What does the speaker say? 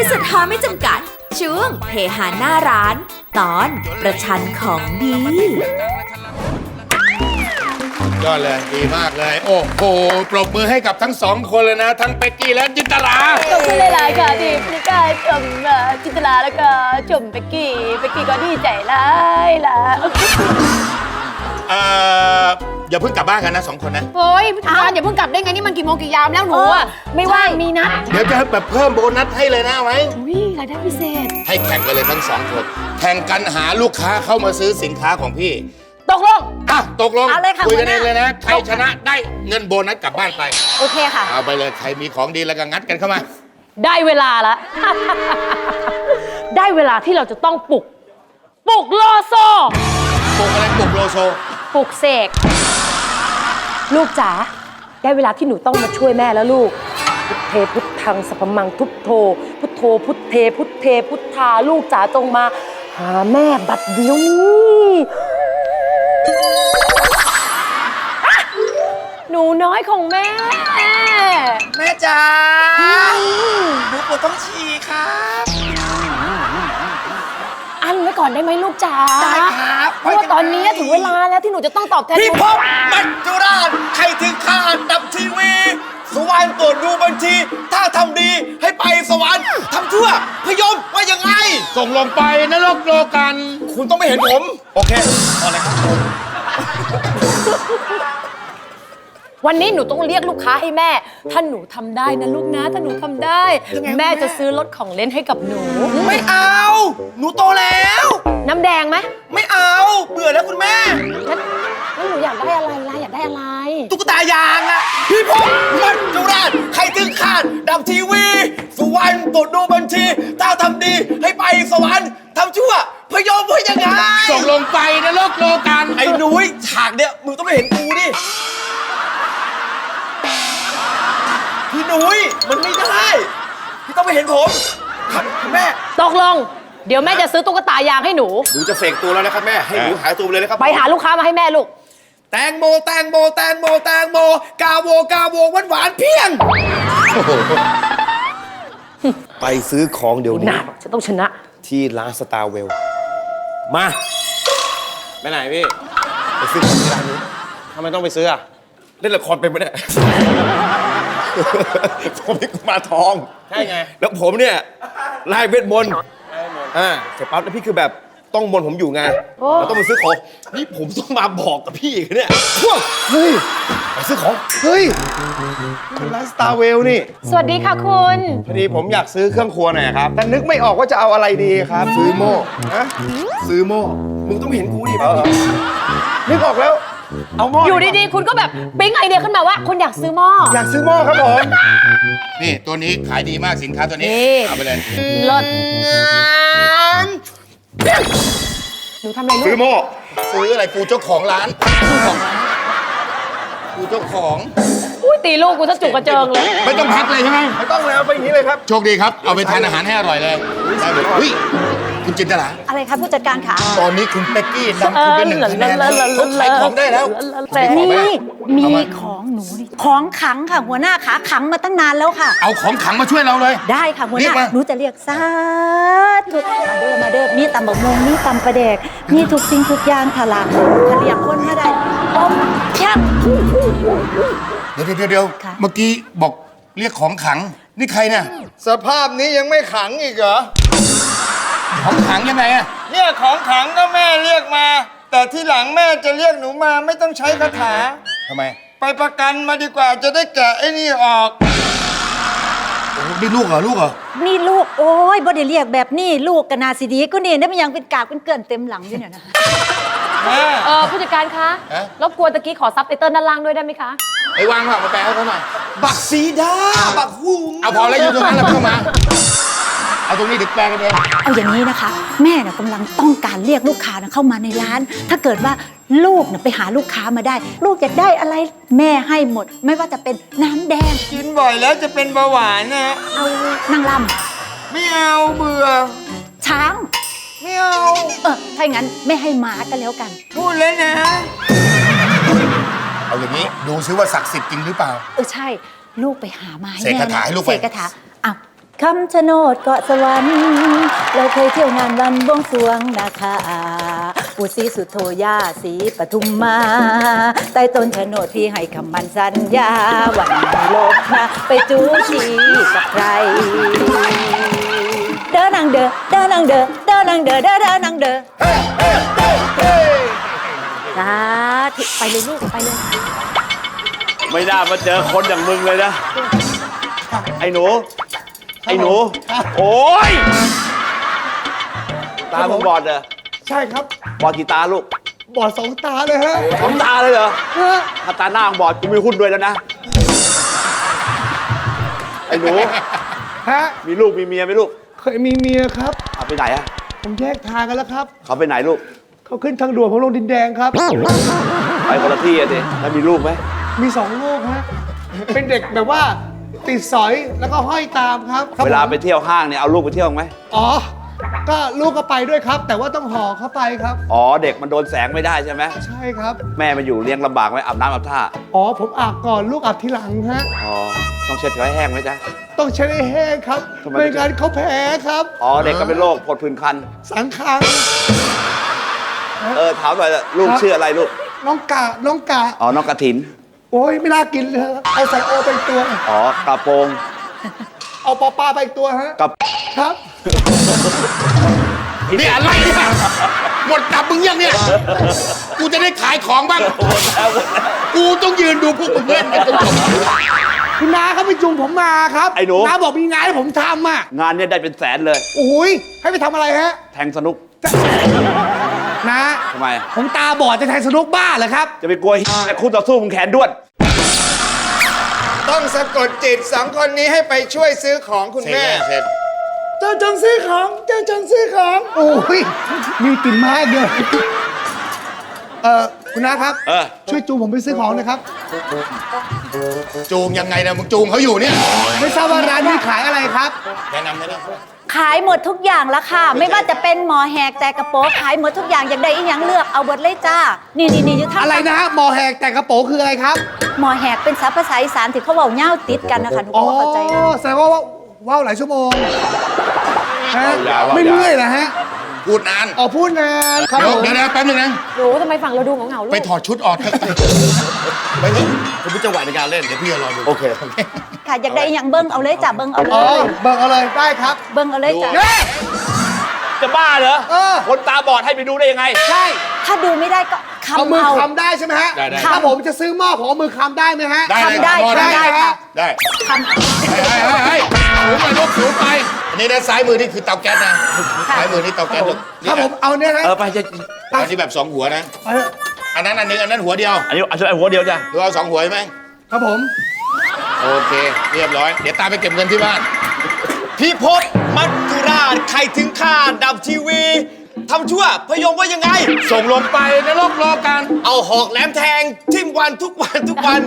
ริษัทหาไม่จำกัด ช่วงเฮหาหน้าร้าน ตอนประชันของดี ยอดเลยดีมากเลย โอ้โหปรบมือให้กับทั้งสองคนเลยนะ ทั้งเป็กกี้และจินตลา ขอบคุณหลาย ๆ ค่ะที่พี่กายชมเอ่อจินตลาแล้วก็ชมเบกกี้เบกกี้ก็ดีใจหลายล่ะ เอ่ออย่าเพิ่งกลับบ้านกันนะสองคนนะ เฮ้ยพี่การอย่าเพิ่งกลับได้ไงนี่มันกี่โมงกี่ยามแล้วหนูอะไม่ว่างมีนัดเดี๋ยวจะแบบเพิ่มโบนัสให้เลยนะเอาไหม อุ้ยรายได้พิเศษ ให้แข่งกันเลยทั้งสองคน แข่งกันหาลูกค้าเข้ามาซื้อสินค้าของพี่ตกลง อะตกลงเอาเลยค่ะคุยกันหัเอวหน้างเลยนะ ใครชนะได้เงินโบนัสกลับบ้านไป โอเคค่ะ เอาไปเลยใครมีของดีแล้วก็งัดกันเข้ามา ได้เวลาละ ได้เวลาที่เราจะต้องปลุก ปลุกโลโซ ปลุกอะไรปลุกโลโซ ปลุกเสก ลูกจ๋าได้เวลาที่หนูต้องมาช่วยแม่แล้วลูก พุทเทพุทธังสัพพมังทุบโทพุทโธพุทเทพุทเทพุทธาลูกจ๋าจงมา หาแม่บัดเดียวนี้อะหนูน้อยของแม่ แม่จ๋าหนูปวดท้องฉี่ครับอันไว้ ก่อนได้ไหมลูกจ๋าได้ครับเพราะว่าตอนนี้ถึงเวลาแล้วที่หนูจะต้องตอบแทนพี่คุณพบมัจจุราชใครถึงข้าดับทีวีสุวรรณตรวจดูบัญชี ถ้าทำดีให้ไปสวรรค์ทำชั่วพยมว่ายังไง ส่งลงไปนรกโลกัน คุณต้องไม่เห็นผม โอเคเอาเลยครับวันนี้หนูต้องเรียกลูกค้าให้แม่ ถ้าหนูทำได้นะลูกนะ ถ้าหนูทำได้ แม่จะซื้อรถของเล่นให้กับหนู ไม่เอา หนูโตแล้ว มัจจุราชใครถึงขาดดับทีวี สุวรรณตรวจดูบัญชี ถ้าทำดีให้ไปสวรรค์ทำชั่วพยมว่ายังไงส่งลงไปนรกโลกันไอ้หนุ้ยฉากเนี้ยมึงต้องไม่เห็นกูดิพี่หนุ้ยมันไม่ได้พี่ต้องไม่เห็นผมครับแม่ตกลง เดี๋ยวแม่จะซื้อตุ๊กตายางให้หนู หนูจะเฟกตัวแล้วนะครับแม่ ให้หนูหายตัวไปเลยนะครับ ไปหาลูกค้ามาให้แม่ลูก แตงโมแตงโมแตงโมแตงโม กาโวกาโวหวานหวานๆเพียงไปซื้อของเดี๋ยวหนี้ น้าจะต้องชนะ ที่ร้านสตาร์เวล มา ไปไหนพี่ไปซื้อของที่ร้านนี้ทำไมต้องไปซื้ออะ เล่นละครเป็นไหมเนี่ย ผมเป็นกุมารทอง ใช่ไง แล้วผมเนี่ยไล่เวทมนต์อ่าเสร็จปั๊บแล้วพี่คือแบบ ต้องมนต์ผมอยู่ไงโอ้เราต้องไปซื้อของนี่ผมต้องมาบอกกับพี่อีกเนี่ยพวกเฮ้ยไปซื้อของเฮ้ยร้านสตาร์เวลนี่ สวัสดีค่ะคุณ พอดีผมอยากซื้อเครื่องครัวหน่อยครับ แต่นึกไม่ออกว่าจะเอาอะไรดีครับ ซื้อหม้อฮะซื้อหม้อมึงต้องเห็นกูดิเออนึกออกแล้ว เอาหม้อออยู่ดีๆ คุณก็แบบปิ๊งไอเดียขึ้นมาว่าคุณอยากซื้อหม้ออยากซื้อหม้อครับผมนี่ตัวนี้ขายดีมากสินค้าตัวนี้ นี่เอาไปเลยเลิศ หนูทำอะไรลูซื้อกหม้อซื้ออะไรกูเจ้าของร้านกูของร้านกูเจ้าของ อุ้ยตีลูกกูซะจุกกระเจิงเลย ไม่ต้องพักเลยใช่ไหมไม่ต้องแล้วไปอย่างนี้เลยครับ โชคดีครับ เอาไปทานอาหารให้อร่อยเลยได้เลยอุ้ย คุณจินตลาอะไรคะผู้จัดการขาตอนนี้คุณเป็กกี้นำคุณเป็นหนึ่งคะแนนแล้วเขาขายของได้แล้วแต่มีนี่มีมีเอามาของหนูนี่ของขังค่ะหัวหน้าขาขังมาตั้งนานแล้วค่ะ เอาของขังมาช่วยเราเลย ได้ค่ะหัวหเรียน้ากมาหนูจะเรียกซาธุมาเด้อมาเด้อมีตำบักมงมีตำปลาแดกมีทุกสิ่งทุกอย่างค่ะล่ะถ้าเรียกคนมาได้อมช่างเดี๋ยวเดี๋ยวเดี๋ยวค่ะเมื่อกี้บอกเรียกของขังนี่ใครเนี่ยสภาพนี้ยังไม่ขังอีกเหรอ ของขังยังไงอะเนี่ยของขังก็แม่เรียกมา แต่ที่หลังแม่จะเรียกหนูมาไม่ต้องใช้คาถา ทำไมไปประกันมาดีกว่าจะได้แกะไอ้นี่ออก โอ้โหนี่ลูกเหรอลูกเหรอนี่ลูกโอ้ยบ่ได้เรียกแบบนี้ลูกกนาสิดีก็นี่ได้มันยังเป็นกากเป็นเกลื่อนเต็มหลังอยู่เนี่ยนะแม่ เออผู้จัดการคะฮะ รบกวนตะกี้ขอซับไตเติลด้านล่างด้วยได้ไหมคะ ไอ้วางว่ะมาแปลให้เขาหน่อย บักสีดา บักหุงเอาพอแล้วอยู่ตรงนั้นแล้วไม่ต้องมาเอา ตรงนี้เดี๋ยวแปลกันเองเอาอย่างนี้นะคะ แม่น่ะกำลังต้องการเรียกลูกค้านะเข้ามาในร้าน ถ้าเกิดว่าลูกน่ะไปหาลูกค้ามาได้ ลูกอยากได้อะไรแม่ให้หมด ไม่ว่าจะเป็นน้ำแดงกินบ่อยแล้วจะเป็นเบาหวานนะ เอานางลไม่เอาเบื่อำช้าง ไม่เอา เออถ้าอย่างนั้นแม่ให้ม้ากันแล้วกัน พูดแล้วนะ เอาอย่างนี้ดูซิว่าศักดิ์สิทธิ์จริงหรือเปล่า เออใช่ ลูกไปหามาให้เสกแม่คาถาให้ลูกไป เสกคาถาอ้าว คำชะโนดเกาะสวรรค์เราเคยเที่ยวงานวันบวงสรวงนาคาอุศรีสุโธยาสีปทุมมาใต้ต้นชะโนดพี่ให้คำมันสัญญาวันนี้โลกนะไปจูชีกับใครเดินนางเด้อเดินนางเด้อเดินนางเด้อเดินเดินนางเด้อสาธุไปเลยลูกไปเลยไม่น่ามาเจอคนอย่างมึงเลยนะ ไอ้หนู ไอ้หนู โอ้ย ตามึงบอดเหรอใช่ครับ บอดกี่ตาลูก บอดสองตาเลยฮะสองตาเลยเหรอถ้าตาหน้ามึงบอดกูมีหุ้นด้วยแล้วนะ ไอ้หนู ฮะ มีลูกมีเมียไหมลูก เคยมีเมียครับเอาไปไหนอะผมแยกทางกันแล้วครับ เขาไปไหนลูก เขาขึ้นทางด่วนของลงดินแดงครับ ไปคนละที่อะดิแล้วมีลูกไหม มีสองลูกฮะ เป็นเด็กแบบว่า ติดสอยแล้วก็ห้อยตามครับครับเวลาผมไปเที่ยวห้างเนี่ยเอาลูกไปเที่ยวไหมอ๋อ ก็ลูกก็ไปด้วยครับ แต่ว่าต้องห่อเข้าไปครับ อ๋อเด็กมันโดนแสงไม่ได้ใช่ไหมใช่ครับ แม่มาอยู่เลี้ยงลำบากไหมอาบน้ำอาบท่าอ๋อผมอาบก่อนลูกอาบทีหลังฮะ อ๋อต้องเช็ดเขาให้แห้งไหมจ๊ะ ต้องใช้ให้แห้งครับทำไม ไม่งั้นเขาแพ้ครับ อ๋อเด็กก็เป็นโรคผดผื่นคัน สังคัง เออถามหน่อยละลูกครับ ชื่ออะไรลูกน้องกะน้องกะอ๋อน้องกระถิน โอ้ยไม่น่ากินเลยเอาใส่โอไปอีกตัว อ๋อกระโปรงเอาปอปลาไปอีกตัวฮะกับครับ นี่อะไรเนี่ยหมดดับมึงยังเนี่ย กูจะได้ขายของบ้าง กูต้องยืนดูพวกมึงเล่นกันจนจบ คุณน้าเขาไปจูงผมมาครับไอ้หนู น้าบอกมีงานให้ผมทำอะงานเนี้ยได้เป็นแสนเลย โอ้ยให้ไปทำอะไรฮะ แทงสนุก นะ ทำไม ผมตาบอดจะแทงสนุกบ้าเหรอครับ จะไปกลัวแต่คู่ต่อสู้มึงแขนด้วน ต้องสะกดจิตสองคนนี้ให้ไปช่วยซื้อของคุณแม่เสร็จเจ้าจงซื้อของ เจ้าจงซื้อของ โอ้ย มีกลิ่นไม้เดียวเออคุณน้าครับ เออ ช่วยจูงผมไปซื้อของหนะครับ จูงยังไงนะมึงจูงเขาอยู่เนี่ย ไม่ทราบว่าร้านนี้ขายอะไรครับ แนะนำแนะนำ ขายหมดทุกอย่างแล้วค่ะ ไม่ว่าจะเป็นหมอแหกแต่กระโปรงขายหมดทุกอย่างอยากได้อีหยังเลือกเอาเบิดเลยจ้า นี่นี่นี่อยู่ทางอะไรนะฮะหมอแหกแต่กระโปรงคืออะไรครับ หมอแหกเป็นศัพท์ภาษาอีสานที่เขาบอกเง่าติดกันนะคะทุกอ๋อคนเข้าใจ แสดงว่าว่าว่าวหลายชั่วโมงฮะยาวๆไม่เมื่อยเหรอฮะ พูดนานอ๋อพูดนานครับเดี๋ยวผมเดี๋ยวนะแป๊บนึงนะ หนูทำไมฝั่งเราดูเหงาๆลูก ไปถอดชุดออกเถอะไปเถอะผมเป็นจังหวะในการเล่นเดี๋ยวพี่จะรอดูโอเค ค่ะอยากได้อีหยังเบิ้งเอาเลยจ้ะเบิ้งเอาเลอ๋อยเบิกเอาเลยได้ครับเบิ้งเอาเลยจ้ะเย้จะบ้าเหรอเออ คนตาบอดให้ไปดูได้ยังไง ใช่ถ้าดูไม่ได้ก็เอาคำมือเอา คำได้ใช่ไหมฮะได้ได้ ถ้าผมจะซื้อหม้อผมเอามือคำได้ไหมฮะ ได้เลยทำได้พอทำได้ค่ะ ได้คำให้ให้ให้สูงไปลูกสูงไปอั นนี้ด้านซ้ายมือนี่คือเตาแก๊สนะซ้ายมือนี่เตาแก๊สลูกถ้าผมเอาเนี่ยนะเออไปจะอันนี้แบบสองหัวนะ ไปเถอะอันนั้นอันหนึงอันนั้นหัวเดียวอันนี้เอาช่วยหัวเดียวจ้ะหรือเอาสองหัวใช่ไหมครับผม โอเค เรียบร้อย เดี๋ยวตามไปเก็บเงินที่บ้าน พี่พศมัจจุราชใครถึงข้าดับทีวีทำชั่วพยงว่ายังไง ส่งลงไปนรกรอการเอาหอกแหลมแทง ทิ่มวันทุกวันทุกวัน